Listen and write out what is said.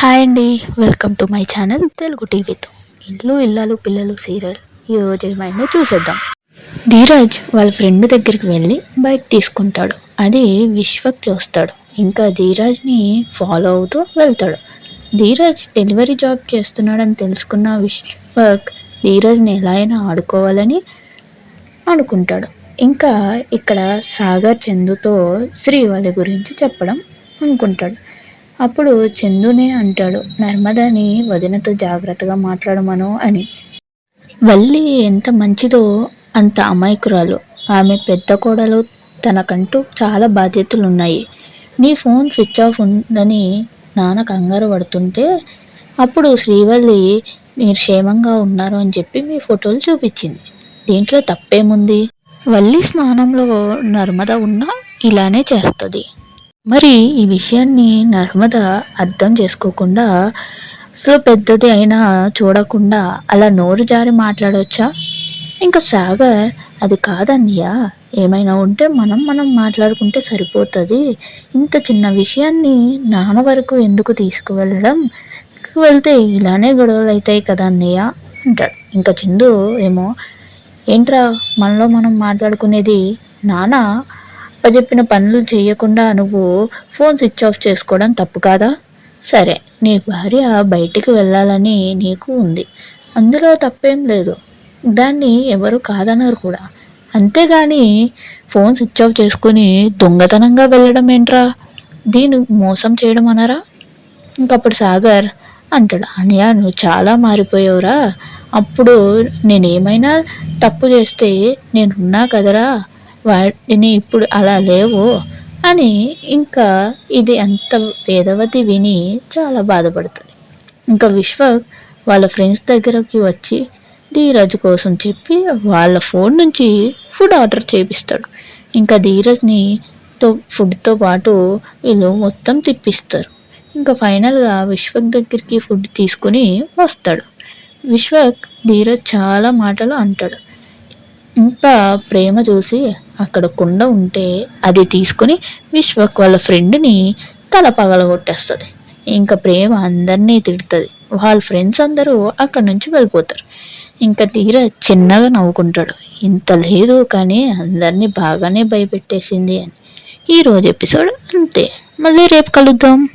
Hi అండి welcome to my channel Telugu టీవీతో ఇల్లు ఇల్లాలు పిల్లలు సీరియల్ ఈ రోజు ఏమైందో చూసేద్దాం. ధీరాజ్ వాళ్ళ ఫ్రెండ్ దగ్గరికి వెళ్ళి బైక్ తీసుకుంటాడు. అది విశ్వక్ చూస్తాడు. ఇంకా ధీరాజ్ని ఫాలో అవుతూ వెళ్తాడు. ధీరాజ్ డెలివరీ జాబ్ చేస్తున్నాడని తెలుసుకున్న విశ్వక్ ధీరాజ్ని ఎలా అయినా ఆడుకోవాలని అనుకుంటాడు. ఇంకా ఇక్కడ సాగర్ చందుతో శ్రీవల్లి గురించి చెప్పడం అనుకుంటాడు. అప్పుడు చందునే అంటాడు నర్మదని వదినతో జాగ్రత్తగా మాట్లాడమను అని. వల్లి ఎంత మంచిదో అంత అమాయకురాలు. ఆమె పెద్ద కోడలు తనకంటూ చాలా బాధ్యతలు ఉన్నాయి నీ ఫోన్ స్విచ్ ఆఫ్ ఉందని నాన్న కంగారు పడుతుంటే అప్పుడు శ్రీవల్లి మీరు క్షేమంగా ఉన్నారు అని చెప్పి మీ ఫోటోలు చూపించింది. దీంట్లో తప్పేముంది? వల్లి స్నానంలో నర్మద ఉన్నా ఇలానే చేస్తుంది. మరి ఈ విషయాన్ని నర్మద అర్థం చేసుకోకుండా సో పెద్దది అయినా చూడకుండా అలా నోరు జారి మాట్లాడవచ్చా ఇంకా సాగర్ అది కాదన్నయ్య. ఏమైనా ఉంటే మనం మనం మాట్లాడుకుంటే సరిపోతుంది. ఇంత చిన్న విషయాన్ని నాన్న వరకు ఎందుకు తీసుకువెళ్ళడం? వెళ్తే ఇలానే గొడవలు అవుతాయి కదా అన్నయ్య అంటాడు. ఇంకా చందు ఏమో ఏంట్రా మనలో మనం మాట్లాడుకునేది నాన్న అప్పచెప్పిన పనులు చేయకుండా నువ్వు ఫోన్ స్విచ్ ఆఫ్ చేసుకోవడం తప్పు కాదా? సరే నీ భార్య బయటికి వెళ్ళాలని నీకు ఉంది. అందులో తప్పేం లేదు. దాన్ని ఎవరు కాదన్నారు కూడా. అంతేగాని ఫోన్ స్విచ్ ఆఫ్ చేసుకుని దొంగతనంగా వెళ్ళడం ఏంట్రా? దీన్ని మోసం చేయడం అనరా ఇంకప్పుడు సాగర్ అంటాడు అనియా నువ్వు చాలా మారిపోయావురా. అప్పుడు నేనేమైనా తప్పు చేస్తే నేనున్నా కదరా? వాటిని ఇప్పుడు అలా లేవు అని ఇంకా ఇది అంత వేదవతి విని చాలా బాధపడుతుంది. ఇంకా విశ్వ వాళ్ళ ఫ్రెండ్స్ దగ్గరకి వచ్చి ధీరజ్ కోసం చెప్పి వాళ్ళ ఫోన్ నుంచి ఫుడ్ ఆర్డర్ చేపిస్తాడు. ఇంకా ధీరజ్ని తో ఫుడ్తో పాటు వీళ్ళు మొత్తం తిప్పిస్తారు. ఇంకా ఫైనల్గా విశ్వక్ దగ్గరికి ఫుడ్ తీసుకుని వస్తాడు. విశ్వక్ ధీరజ్ చాలా మాటలు అంటాడు. ఇంకా ప్రేమ చూసి అక్కడ కుండ ఉంటే అది తీసుకుని విశ్వక్ వాళ్ళ ఫ్రెండ్ని తల పగలగొట్టేస్తుంది. ఇంకా ప్రేమ అందరినీ తిడుతుంది. వాళ్ళ ఫ్రెండ్స్ అందరూ అక్కడి నుంచి వెళ్ళిపోతారు. ఇంకా తీరా చిన్నగా నవ్వుకుంటాడు. ఇంత లేదు కానీ అందరినీ బాగానే భయపెట్టేసింది అని. ఈరోజు ఎపిసోడ్ అంతే. మళ్ళీ రేపు కలుద్దాం.